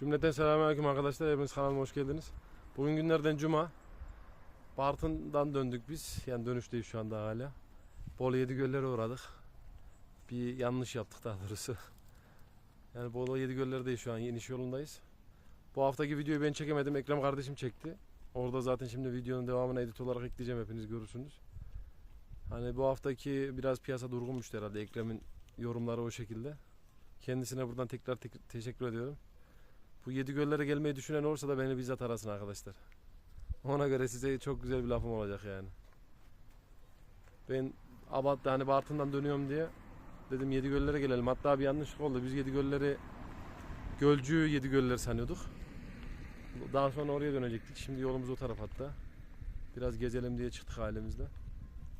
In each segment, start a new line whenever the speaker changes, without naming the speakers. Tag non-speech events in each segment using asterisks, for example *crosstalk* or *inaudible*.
Cümleten selamünaleyküm arkadaşlar. Hepiniz kanalıma hoş geldiniz. Bugün günlerden cuma. Bartın'dan döndük biz. Yani dönüşteyiz şu anda hala. Bolu Yedigöller'e uğradık. Bir yanlış yaptık daha doğrusu. Yani Bolu Yedigöller'deyiz şu an. iniş yolundayız. Bu haftaki videoyu ben çekemedim. Ekrem kardeşim çekti. Orada zaten şimdi videonun devamını edit olarak ekleyeceğim. Hepiniz görürsünüz. Hani bu haftaki biraz piyasa durgunmuştu herhalde. Ekrem'in yorumları o şekilde. Kendisine buradan tekrar tek- teşekkür ediyorum. Bu yedi göllere gelmeyi düşünen olursa da beni bizzat arasın arkadaşlar. Ona göre size çok güzel bir lafım olacak yani. Ben Abat'ta hani Bartın'dan dönüyorum diye dedim yedi göllere gelelim. Hatta bir yanlışlık oldu. Biz yedi gölleri Gölcü yedi göller sanıyorduk. Daha sonra oraya dönecektik. Şimdi yolumuz o taraf hatta. Biraz gezelim diye çıktık halimizde.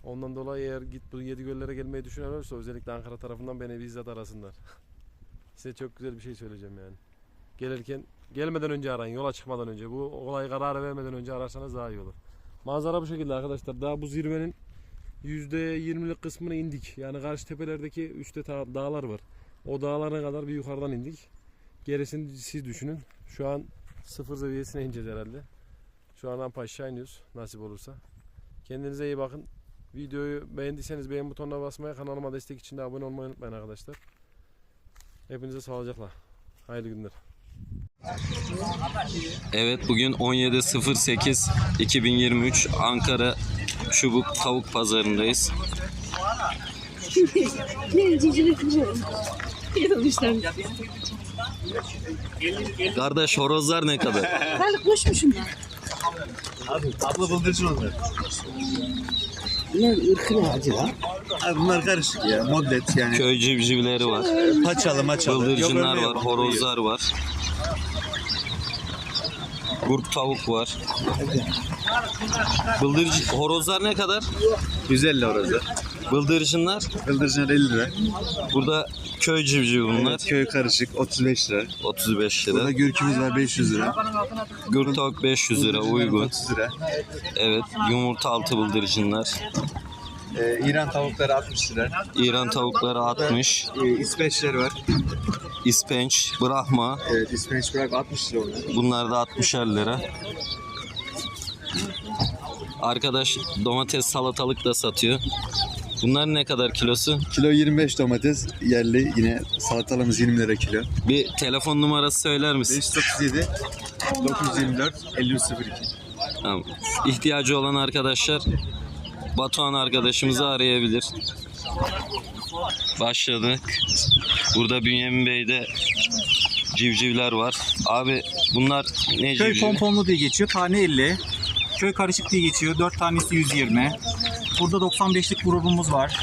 Ondan dolayı eğer git bu yedi göllere gelmeyi düşünen olursa özellikle Ankara tarafından beni bizzat arasınlar. *laughs* Size çok güzel bir şey söyleyeceğim yani. Gelirken gelmeden önce arayın yola çıkmadan önce. Bu olay kararı vermeden önce ararsanız daha iyi olur. Manzara bu şekilde arkadaşlar. Daha bu zirvenin %20'lik kısmına indik. Yani karşı tepelerdeki üstte dağlar var. O dağlara kadar bir yukarıdan indik. Gerisini siz düşünün. Şu an sıfır seviyesine ineceğiz herhalde. Şu an rampa aşağı iniyoruz nasip olursa. Kendinize iyi bakın. Videoyu beğendiyseniz beğen butonuna basmayı, kanalıma destek için de abone olmayı unutmayın arkadaşlar. Hepinize sağlıcakla. Hayırlı günler.
Evet bugün 17.08.2023 Ankara Çubuk Tavuk Pazarındayız.
Ne.
Kardeş horozlar ne kadar?
Ben koşmuşum ya.
Abi abla bıldırcın onlar.
Bunlar ırkın ağacı lan.
Abi bunlar karışık ya. Modlet yani.
Köy civcivleri var.
Paçalı maçalı.
Bıldırcınlar var, horozlar var. Kurt tavuk var. Bıldırcın horozlar ne kadar?
150 orası.
Bıldırcınlar.
Bıldırcınlar 50 lira.
Burada köy civcivi bunlar.
Evet, köy karışık 35 lira.
35
Burada
lira.
gürkümüz var 500 lira.
Kurt tavuk 500 lira uygun.
30 lira.
Evet. Yumurta altı bıldırcınlar.
Ee, İran tavukları 60 lira.
İran tavukları 60.
Ee, İsveçler var.
İspenç, Brahma.
Evet İsveç bırak 60 lira onlar.
Bunlar da 60'er lira. Arkadaş domates salatalık da satıyor. Bunlar ne kadar kilosu?
Kilo 25 domates yerli yine salatalığımız 20 lira kilo.
Bir telefon numarası söyler misin?
537 924 5302.
Tamam. İhtiyacı olan arkadaşlar Batuhan arkadaşımızı arayabilir. Başladık. Burada Bünyamin Bey'de civcivler var. Abi bunlar ne
Köy
civcivi?
pomponlu diye geçiyor. Tane 50. Köy karışık diye geçiyor. 4 tanesi 120. Burada 95'lik grubumuz var.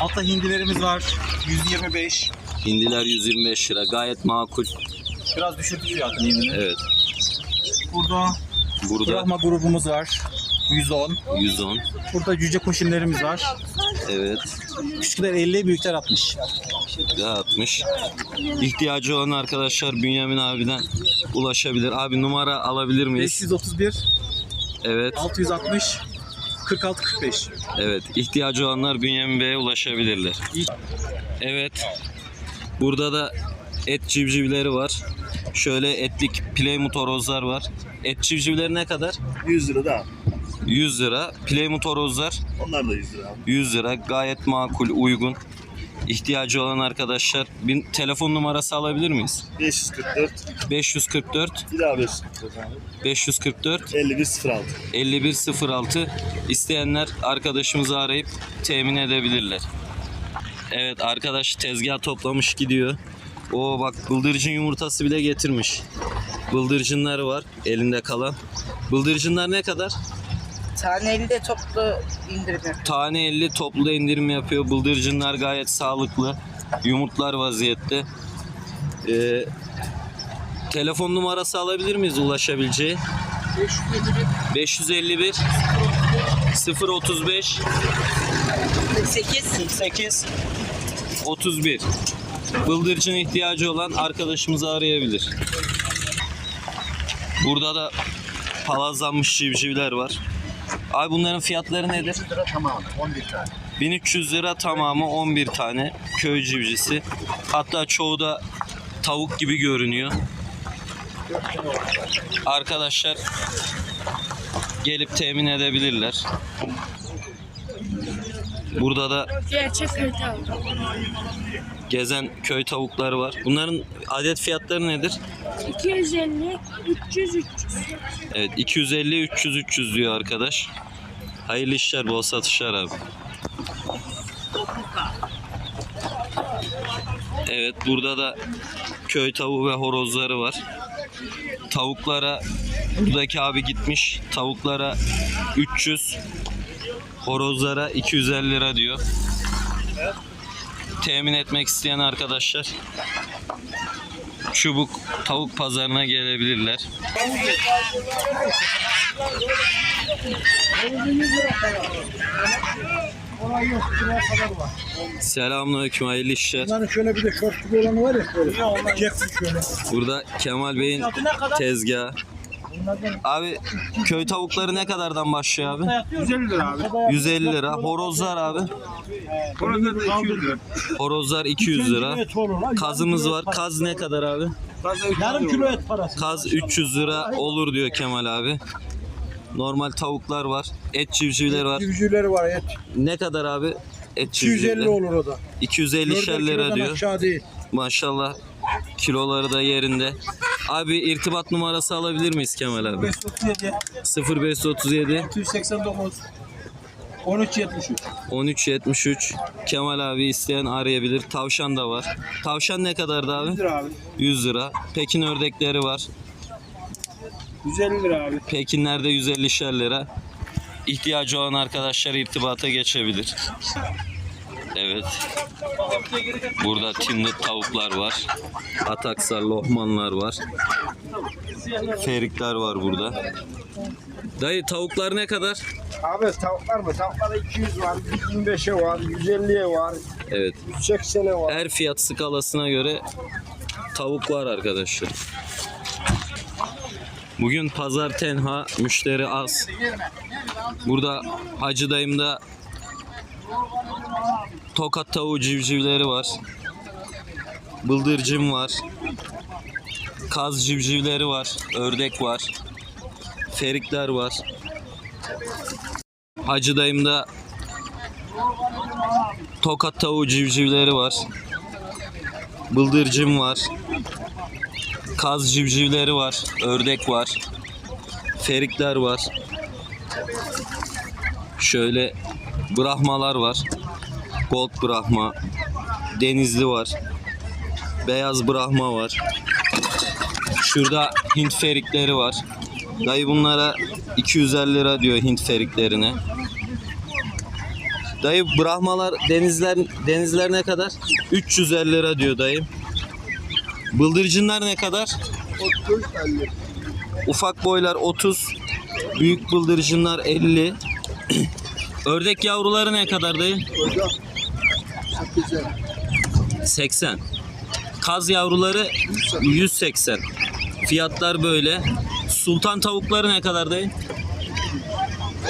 Altta hindilerimiz var. 125.
Hindiler 125 lira. Gayet makul.
Biraz düşürdük fiyatını hindini.
Evet.
Burada
Burada
Brahma grubumuz var. 110.
110.
Burada cüce koşinlerimiz var.
Evet.
Küçükler 50, büyükler 60.
Dağıtmış. İhtiyacı olan arkadaşlar Bünyamin abiden ulaşabilir. Abi numara alabilir miyiz?
531,
Evet.
660, 46, 45.
Evet. İhtiyacı olanlar Bünyamin Bey'e ulaşabilirler. Evet. Burada da et civcivleri var. Şöyle etlik Plymouth horozlar var. Et civcivleri ne kadar?
100 lira da.
100 lira. Plymouth horozlar
Onlar da 100 lira.
100 lira. Gayet makul, uygun. İhtiyacı olan arkadaşlar bir telefon numarası alabilir miyiz?
544
544
bir daha 544 abi.
544
5106.
5106 isteyenler arkadaşımızı arayıp temin edebilirler. Evet arkadaş tezgah toplamış gidiyor. O bak bıldırcın yumurtası bile getirmiş. Bıldırcınlar var elinde kalan. Bıldırcınlar ne kadar?
Taneli de toplu indirim yapıyor.
Tane 50 toplu indirim yapıyor. Bıldırcınlar gayet sağlıklı. Yumurtlar vaziyette. Ee, telefon numarası alabilir miyiz ulaşabileceği? 551 035
48.
48 31 Bıldırcın ihtiyacı olan arkadaşımızı arayabilir. Burada da palazlanmış civcivler var. Abi bunların fiyatları nedir? 1300 lira tamamı 11 tane. 1300 lira tamamı 11 tane köy civcisi. Hatta çoğu da tavuk gibi görünüyor. arkadaşlar gelip temin edebilirler. Burada da
Gerçek kötü
gezen köy tavukları var. Bunların adet fiyatları nedir?
250, 300, 300.
Evet 250 300 300 diyor arkadaş. Hayırlı işler, bol satışlar abi. Evet burada da köy tavuğu ve horozları var. Tavuklara buradaki abi gitmiş. Tavuklara 300, horozlara 250 lira diyor. Temin etmek isteyen arkadaşlar Çubuk tavuk pazarına gelebilirler. Selamünaleyküm hayırlı işler.
Bunların şöyle bir de olanı var ya şöyle.
Burada Kemal Bey'in tezgahı. Abi köy tavukları ne kadardan başlıyor abi?
150 lira abi.
150 lira. Horozlar abi.
Da 200 lira.
Horozlar 200 lira. Kazımız var. Kaz ne kadar abi?
Yarım kilo et parası.
Kaz 300 lira olur diyor Kemal abi. Normal tavuklar var. Et civcivleri var.
Civcivleri var et.
Ne kadar abi? Et
250
civcivleri?
olur o da.
250
Dörder
lira diyor.
aşağı değil.
Maşallah kiloları da yerinde. Abi irtibat numarası alabilir miyiz Kemal abi?
537,
0537
289, 1373.
1373 Kemal abi isteyen arayabilir. Tavşan da var. Tavşan ne kadardı abi?
100 lira abi.
100 lira. Pekin ördekleri var.
150 lira abi.
Pekinler de 150 lira. İhtiyacı olan arkadaşlar irtibata geçebilir. Evet. Burada tinlit tavuklar var. Ataksar, lohmanlar var. Ferikler var burada. Dayı tavuklar ne kadar?
Abi tavuklar mı? Tavuklar 200 var, 125'e var, 150'ye var,
Evet.
180'e var.
Her fiyat skalasına göre tavuk var arkadaşlar. Bugün pazar tenha, müşteri az. Burada Hacı dayımda tokat tavuğu civcivleri var. Bıldırcın var. Kaz civcivleri var. Ördek var. Ferikler var. Hacı dayımda tokat tavuğu civcivleri var. Bıldırcın var. Kaz civcivleri var. Ördek var. Ferikler var. Şöyle Brahmalar var. Gold Brahma. Denizli var. Beyaz Brahma var. Şurada Hint ferikleri var. Dayı bunlara 250 lira diyor Hint feriklerine. Dayı Brahmalar denizler denizler ne kadar? 350 lira diyor dayı. Bıldırcınlar ne kadar? Ufak boylar 30, büyük bıldırcınlar 50. *clears throat* Ördek yavruları ne kadar dayı? 80. Kaz yavruları 180. Fiyatlar böyle. Sultan tavukları ne kadar dayı?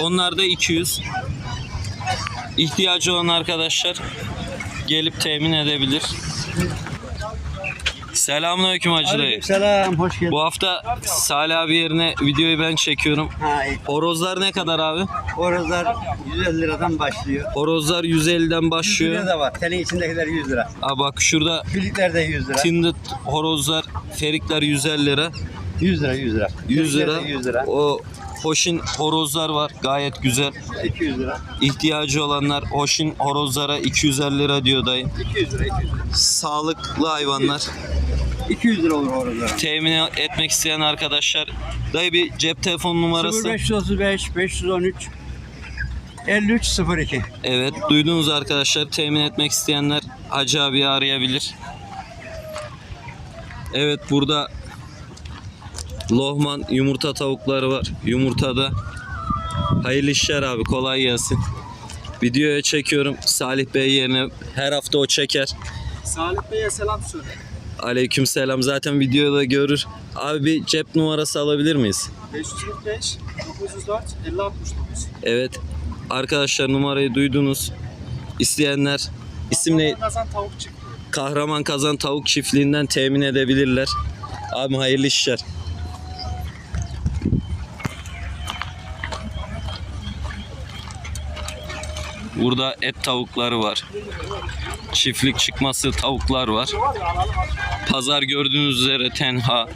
Onlar da 200. İhtiyacı olan arkadaşlar gelip temin edebilir. Selamünaleyküm Hacı dayı.
Selam, hoş geldin.
Bu hafta Salih abi yerine videoyu ben çekiyorum.
Ha, iyi.
Horozlar ne kadar abi?
Horozlar 150 liradan başlıyor.
Horozlar 150'den
100
başlıyor.
lira da var. Telin içindekiler 100 lira.
Aa bak şurada
Filikler de 100 lira.
tindit horozlar, ferikler 150 lira.
100 lira, 100 lira.
100
Filikler
lira.
de 100 lira.
O hoşin horozlar var. Gayet güzel.
200 lira.
İhtiyacı olanlar hoşin horozlara 250 lira diyor dayı.
200 lira, 200 lira.
Sağlıklı hayvanlar.
200 lira olur horozlara.
Temin etmek isteyen arkadaşlar dayı bir cep telefon numarası.
0535 513 53 02.
Evet duydunuz arkadaşlar temin etmek isteyenler Hacı abiyi arayabilir. Evet burada lohman yumurta tavukları var. Yumurtada hayırlı işler abi kolay gelsin. Videoya çekiyorum Salih Bey yerine her hafta o çeker.
Salih Bey'e selam söyle.
Aleyküm selam zaten videoda görür. Abi bir cep numarası alabilir miyiz?
545 904 50 69.
Evet arkadaşlar numarayı duydunuz. İsteyenler isim ne?
Kazan tavuk çıktı.
Kahraman Kazan Tavuk Çiftliği'nden temin edebilirler. Abi hayırlı işler. Burada et tavukları var. Çiftlik çıkması tavuklar var. Pazar gördüğünüz üzere tenha.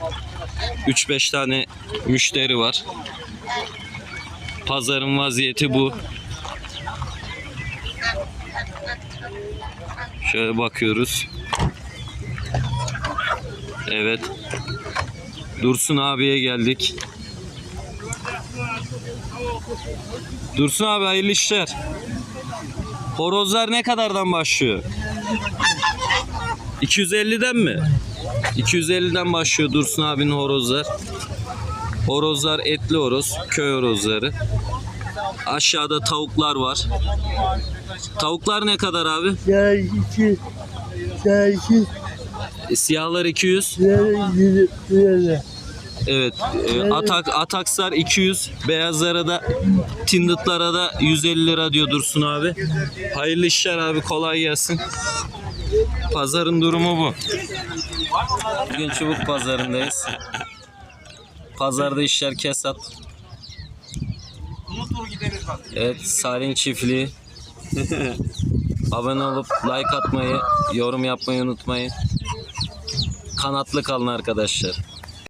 3-5 tane müşteri var. Pazarın vaziyeti bu. Şöyle bakıyoruz. Evet. Dursun abiye geldik. Dursun abi hayırlı işler. Horozlar ne kadardan başlıyor? 250'den mi? 250'den başlıyor Dursun abinin horozlar. Horozlar etli horoz, köy horozları. Aşağıda tavuklar var. Tavuklar ne kadar abi?
Gel iki,
E, Siyahlar 200.
gel yürü, yürü.
Evet. e, atak atakslar 200. Beyazlara da tinditlara da 150 lira diyor Dursun abi. Hayırlı işler abi. Kolay gelsin. Pazarın durumu bu. Bugün çubuk pazarındayız. Pazarda işler kesat. Evet Salih'in çiftliği. Abone olup like atmayı, yorum yapmayı unutmayın. Kanatlı kalın arkadaşlar.